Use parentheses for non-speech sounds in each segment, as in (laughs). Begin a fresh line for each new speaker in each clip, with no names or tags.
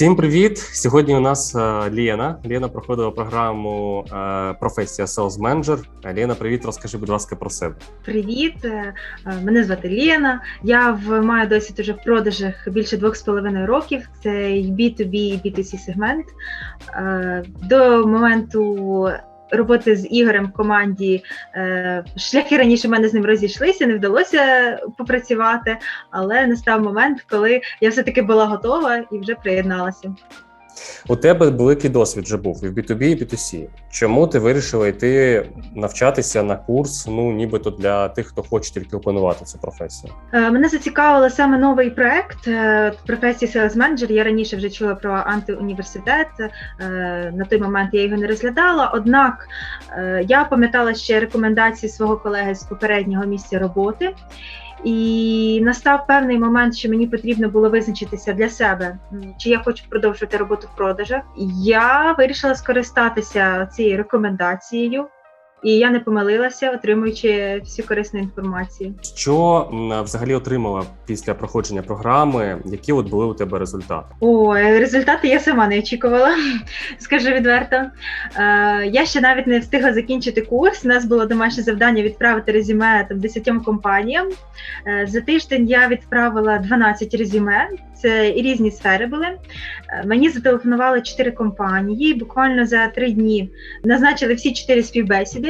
Всім привіт! Сьогодні у нас Лєна. Лена. Лена проходила програму е, професія Sales Manager. Лєна, Лена, привіт, розкажи, будь ласка, про себе.
Привіт, е, е, мене звати Лєна. Я в маю досвід уже в продажах більше двох з половиною років. Це і B2B, і B2C сегмент. Е, До моменту роботи з Ігорем в команді е, шляхи раніше в мене з ним розійшлися, не вдалося попрацювати, але настав момент, коли я все-таки була готова і вже приєдналася.
У тебе великий досвід вже був і в B2B, і B2C. Чому ти вирішила йти навчатися на курс, ну нібито для тих, хто хоче тільки опанувати цю професію?
Е, Мене зацікавило саме новий проект професії Sales Manager. Я раніше вже чула про антиуніверситет. е, На той момент я його не розглядала. Однак е, я пам'ятала ще рекомендації свого колеги з попереднього місця роботи. І настав певний момент, що мені потрібно було визначитися для себе, чи я хочу продовжувати роботу в продажах. Я вирішила скористатися цією рекомендацією, і я не помилилася, отримуючи всю корисну інформацію.
Що м, взагалі отримала після проходження програми? Які от були у тебе результати?
О, результати я сама не очікувала, (laughs) скажу відверто. Е, я ще навіть не встигла закінчити курс. У нас було домашнє завдання відправити резюме там 10 компаніям. Е, за тиждень я відправила 12 резюме. Це і різні сфери були. Е, Мені зателефонували 4 компанії. Буквально за 3 дні назначили всі 4 співбесіди.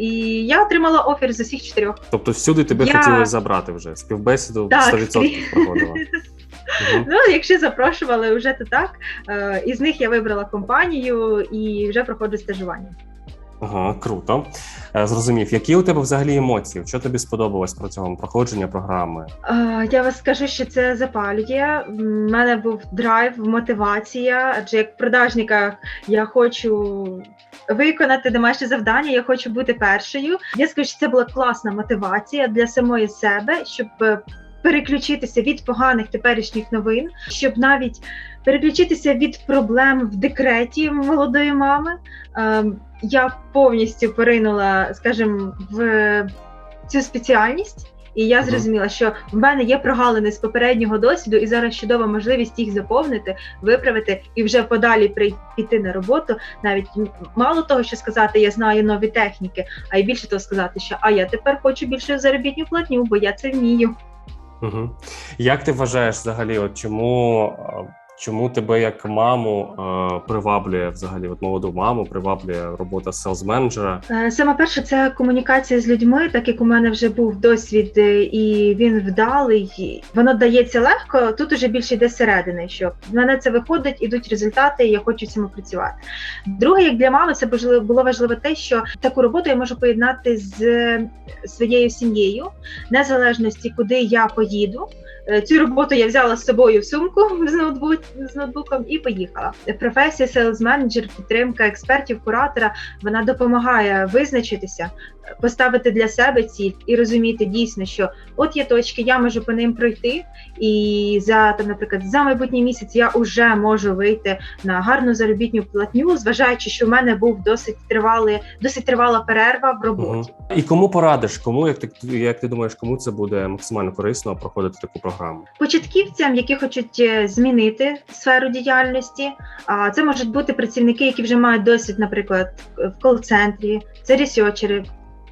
І я отримала офер з усіх чотирьох.
Тобто всюди тебе
Я-
хотіли забрати вже співбесіду
Так,
100% проходила. (laughs)
Ну, якщо запрошували вже то так. Е, Із них я вибрала компанію і вже проходжу стажування.
Ага, круто. Е, Зрозумів, які у тебе взагалі емоції? Що тобі сподобалось протягом проходження програми?
Е, Я вас скажу, що це запалює. В мене був драйв, мотивація. Адже як продажника я хочу виконати домашнє завдання, я хочу бути першою. Я скажу, що це була класна мотивація для самої себе, щоб е, переключитися від поганих теперішніх новин, щоб навіть переключитися від проблем в декреті молодої мами. Ем, Я повністю поринула, скажімо, в цю спеціальність. І я зрозуміла, що в мене є прогалини з попереднього досвіду, і зараз чудова можливість їх заповнити, виправити і вже подалі прийти піти на роботу. Навіть мало того, що сказати, я знаю нові техніки, а й більше того сказати, що а я тепер хочу більше заробітну платню, бо я це вмію.
Угу. Як ти вважаєш взагалі, от чому, чому тебе як маму е, приваблює взагалі, от молоду маму, приваблює робота селс менеджера?
Е, Саме перше, це комунікація з людьми, так як у мене вже був досвід, е, і він вдалий. Воно дається легко. Тут уже більше йде зсередини, що в мене це виходить, ідуть результати, і я хочу цьому працювати. Друге, як для мами, це було важливо те, що таку роботу я можу поєднати з е, своєю сім'єю, незалежності, куди я поїду. Е, Цю роботу я взяла з собою в сумку (laughs) з, ноутбук, з ноутбуком і поїхала. Професія Manager, підтримка експертів, куратора вона допомагає визначитися, поставити для себе ціль і розуміти дійсно, що от є точки, я можу по ним пройти, і за там, наприклад, за майбутній місяць я вже можу вийти на гарну заробітну платню, зважаючи, що в мене був досить тривалий, досить тривала перерва в роботі.
Мгм. І кому порадиш? Кому як ти як ти думаєш, кому це буде максимально корисно проходити таку програму?
Початківцям, які хочуть е, змінити сферу діяльності. А це можуть бути працівники, які вже мають досвід, наприклад, в кол-центрі, це ресерчери,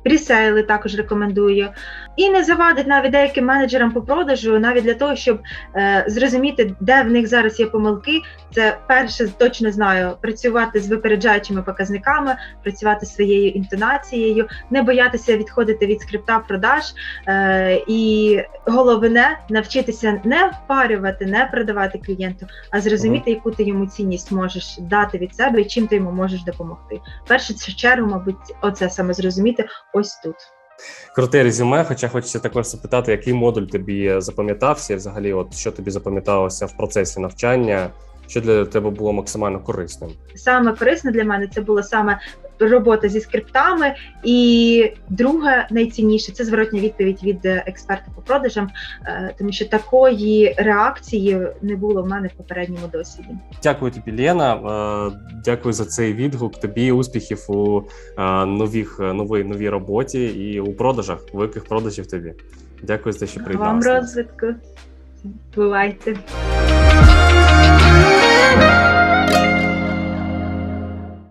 пресейли також рекомендую. І не завадить навіть деяким менеджерам по продажу, навіть для того, щоб е, зрозуміти, де в них зараз є помилки. Це перше точно знаю працювати з випереджаючими показниками, працювати своєю інтонацією, не боятися відходити від скрипта продаж. Е, і головне навчитися не впарювати, не продавати клієнту, а зрозуміти, яку ти йому цінність можеш дати від себе і чим ти йому можеш допомогти. В першу чергу, мабуть, оце саме зрозуміти ось тут.
Круте резюме, хоча хочеться також запитати, який модуль тобі запам'ятався, і взагалі, от що тобі запам'яталося в процесі навчання, що для тебе було максимально корисним?
Саме корисне для мене це було саме робота зі скриптами. І друге, найцінніше це зворотня відповідь від е, експерта по продажам, е, тому що такої реакції не було в мене в попередньому досвіді.
Дякую тобі, Лена. Е, Дякую за цей відгук. Тобі успіхів у нових новій новій роботі і у продажах. Великих продажів тобі. Дякую за те, що
Вам
приєдналася.
розвитку. Бувайте.